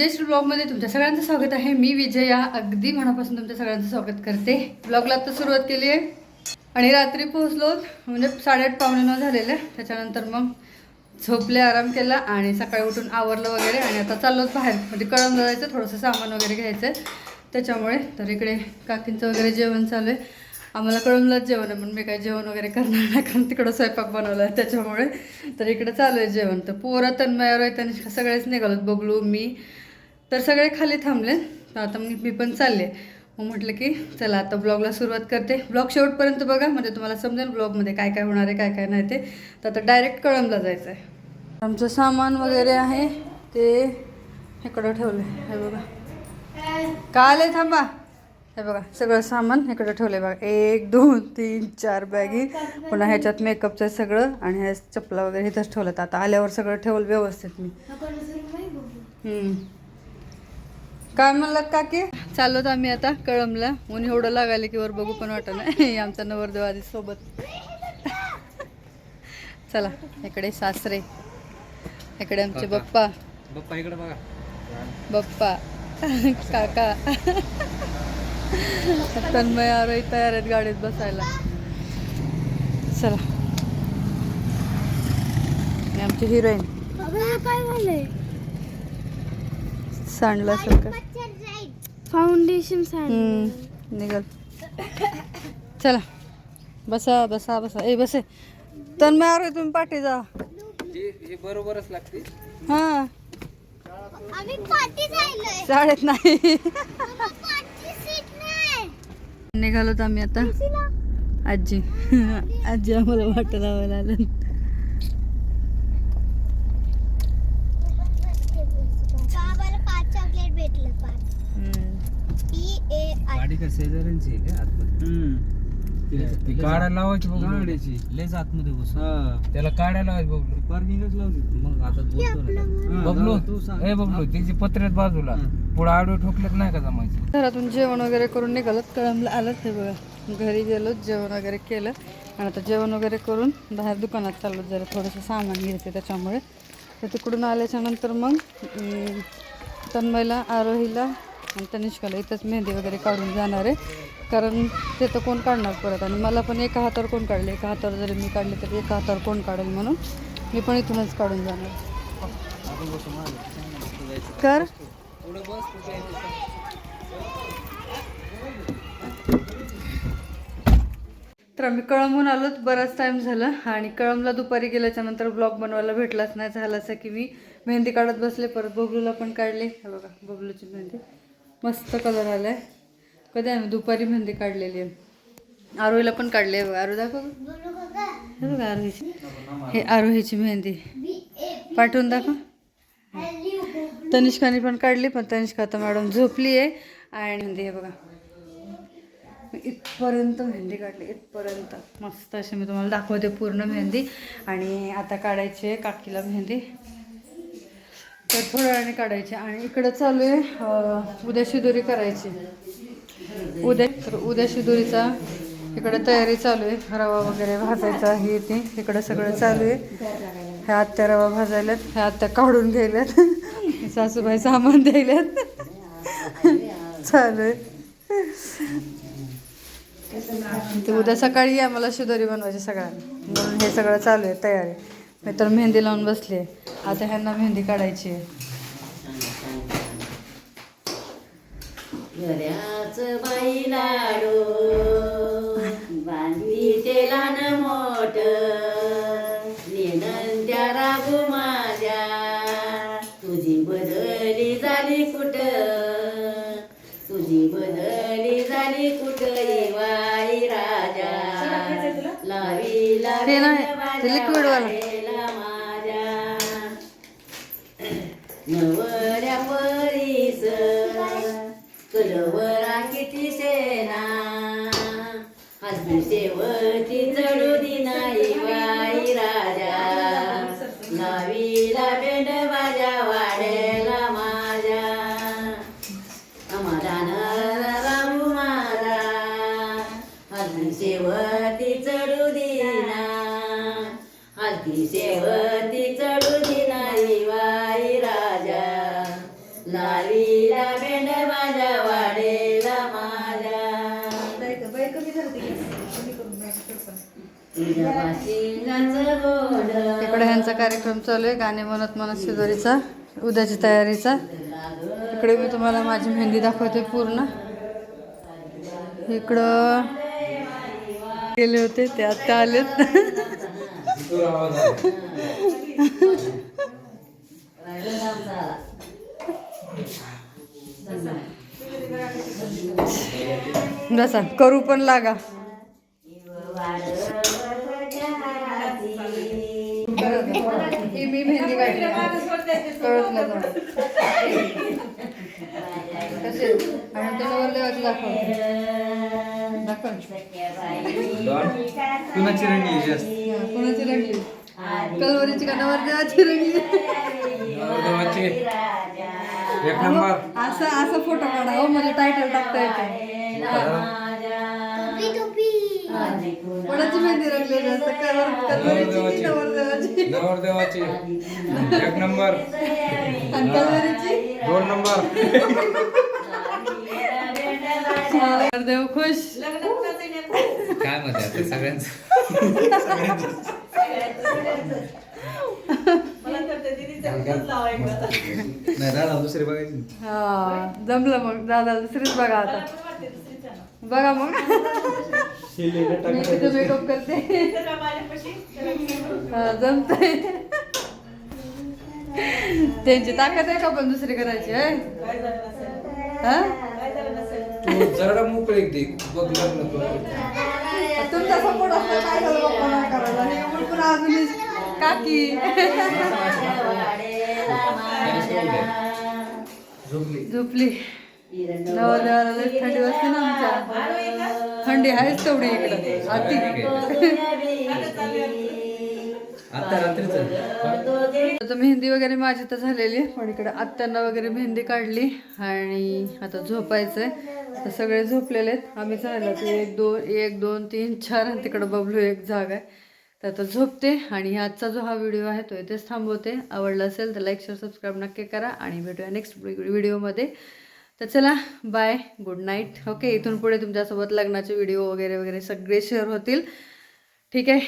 विजयश्री ब्लॉगमध्ये तुमच्या सगळ्यांचं स्वागत आहे. मी विजया अगदी मनापासून तुमच्या सगळ्यांचं स्वागत करते. ब्लॉगला आता सुरुवात केली आहे. आणि रात्री पोहोचलो म्हणजे साडेआठ पावणे नऊ आहे त्याच्यानंतर मग झोपले आराम केला आणि सकाळी उठून आवरलं वगैरे. आणि आता चाललोच बाहेर. म्हणजे कळंब जायचं थोडंसं सामान वगैरे घ्यायचं आहे त्याच्यामुळे तर इकडे काकींचं वगैरे जेवण चालू आहे. आम्हाला कळमलाच जेवण आहे पण मी काय जेवण वगैरे करणार नाही कारण तिकडं स्वयंपाक बनवला आहे. त्याच्यामुळे तर इकडे चालू आहे जेवण. तर पोरं तन्मयावर आहे त्यांनी सगळेच निघालोत. बघलू मी तर सगळे खाली थांबले. तर आता मी मी पण चालले. मग म्हटलं की चला आता ब्लॉगला सुरुवात करते. ब्लॉग शेवटपर्यंत बघा म्हणजे तुम्हाला समजेल ब्लॉगमध्ये काय काय होणार आहे काय काय नाही ते. तर आता डायरेक्ट कळमला जायचं आहे आमचं सामान वगैरे आहे ते इकडं ठेवलं हे बघा. का आले थांबा. हे बघा सगळं सामान इकडं ठेवलंय बघा. एक दोन तीन चार बॅगी पुन्हा ह्याच्यात मेकअपचं सगळं आणि ह्या चपला वगैरे इथंच ठेवलं आता आल्यावर सगळं ठेवलं व्यवस्थित मी. हम्म. काय म्हणलात काकी? चाललो आम्ही आता कळमला ऊन एवढं लागायला की वर बघू पण वाटत नाही. आमचा नवरदेव आधी सोबत. चला इकडे सासरे. इकडे आमचे बाप्पा. बाप्पा इकडे बघा. बाप्पा. काका. तन्मय आरोही तयार आहेत गाडीत बसायला. चला. आणि आमची हिरोईन. काय झालंय? सांडला सारखं फाउंडेशन हम्म, निघाल. चला. बसा बसा बसा. ए बसे. तन्मय आरोही तुम्ही पाठी जा. हे बरोबरच लागते. हा. शाळेत नाही. पाठी सीट नाही. निघालोत आम्ही आता. आजी. आजी आम्हाला वाट लावायला आलं का शेजाऱ्यांची आहे का आतमध्ये? ती काढा लावायची गाडीची लेच आतमध्ये बस त्याला काढा लावायची बबलू पार्किंगच लावली मग आता बोलतो ना बबलू ए बबलू तिची पत्र्यात बाजूला. पुढे आडवे ठोकलेत नाही का जमायचं? घरातून जेवण वगैरे करून निघालोत. कळमला आलं हे बघा. घरी गेलो जेवण वगैरे केलं. आणि आता जेवण वगैरे करून बाहेर दुकानात चाललो. जरा थोडंसं सामान घ्यायचं त्याच्यामुळे. तर तिकडून आल्याच्यानंतर मग अं, तन्मयला आरोहीला आणि तनिष्काला इथंच मेहंदी वगैरे काढून जाणार आहे. कारण ते तर कोण काढणार परत? आणि मला पण एका हातावर कोण काढले? एका हातावर जरी मी काढले तर एका हातावर कोण काढेल म्हणून मी पण इथूनच काढून जाणार. कर तर आम्ही कळमहून आलोच बराच टाईम झाला. आणि कळमला दुपारी गेल्याच्यानंतर ब्लॉग बनवायला भेटलाच नाही. झालं असं की मी. मेहंदी काढत बसले परत बबलूला पण काढले. हे बघा बबलूची मेहंदी. मस्त कलर आला आहे कधी आहे दुपारी मेहंदी काढलेली आहे. आरोहीला पण काढली आहे बघा. आरो दाखव हे बघा आरोहीची. हे आरोहीची मेहंदी. पाठवून दाखव. तनिष्काने पण काढली पण तनिष्का आता मॅडम झोपली आहे. आणि मेहंदी हे बघा. इथपर्यंत मेहंदी काढली इथपर्यंत. मस्त अशी मी तुम्हाला दाखवते पूर्ण मेहंदी. आणि आता काढायची आहे काकीला मेहंदी. तर थोड्या वेळाने काढायची. आणि इकडं चालू आहे उद्या शिदोरी करायची. उद्या तर उद्या शिदोरीचा इकडे तयारी चालू आहे. रवा वगैरे भाजायचा हे ते इकडं सगळं चालू आहे. ह्या आत्या रवा भाजायल्यात. ह्या आत्या काढून घ्यायल्यात. सासूबाई सामान द्यायल्यात. चालू आहे. ते उद्या सकाळी आम्हाला शिदोरी बनवायची सगळ्यांना. म्हणून हे सगळं चालू आहे तयारी. मी तर मेहंदी लावून बसली. आता ह्यांना मेहंदी काढायची आहे. घऱ्याच बाई लाडू मोठ. रागू माझ्या तुझी बदली झाली कुठ? तुझी बदली झाली कुठ वाई राजा? लावी ते नाही, ते liquid वालं. वाढेला माझ्या कलवऱ्या परीस कलवरा किती सेना. हसबी शेवटी चढू दिनाई बाई राजा. नावीला बेंड माझ्या वाड्याला माझ्या. समाधान रामू मारा हसबी शेवटी चढू दिना हसबी शेवटी चढू इकडे ह्यांचा कार्यक्रम चालू आहे गाणे म्हणत म्हणत शेजारीचा उद्याची तयारीचा. इकडे मी तुम्हाला माझी मेहंदी दाखवते पूर्ण. इकडं गेले होते ते आत्ता आलेत. बसा. करू पण लागा. मी मेहंदी काढली आहे? आणि तुला वरदेवाची दाखव दाखव कुणाची रंगली? जास्त कोणाची रंगली कलवरीची का नवरदेवाची रंगली? नवरदेवाची. एक नंबर. असं असं फोटो काढा. हो म्हणजे टायटल टाकता येते. कोणाची मेहंदी कलवरीची की नवरदेवाची. नवरदेवाची? एक नंबर. आणि कलवरीची दोन नंबर. नवरदेव खुश. काय म्हणते आता सगळ्यांचं? नाही दादा दुसरी बघायची. हा जमलं मग. दादा दुसरीच बघा आता. बघा मग. मी तिथं मेकअप करते. हा जमतंय. त्यांची ताकद आहे का पण दुसरी करायची आहे हा? तू जरा मोकळे दे बघ लग्न करू. तुमचा सपोर्ट असतो काय झालं बाप्पा नाही करायला? हे उलट अजून काकी. झोपली झोपली. थंडी वाजते ना आमच्या थंडी आहेच तेवढी इकडे. अति. आता मेहंदी वगैरे माझी तर झालेली आहे पण इकडे आत्यांना वगैरे मेहंदी काढली आणि आता झोपायचंय. तर सगळे झोपलेले आहेत. आम्ही झालं ते एक दोन एक दोन तीन चार आणि तिकडे बबलू एक जागा आहे. तर आता झोपते आणि आजचा जो हा व्हिडिओ आहे तो इथेच थांबवते. आवडला असेल तर लाईक शेअर सबस्क्राईब नक्की करा आणि भेटूया नेक्स्ट व्हिडिओमध्ये तर चला बाय गुड नाईट ओके इथून पुढे तुमच्यासोबत लग्नाचे व्हिडिओ वगैरे वगैरे सगळे शेअर होतील. ठीक आहे?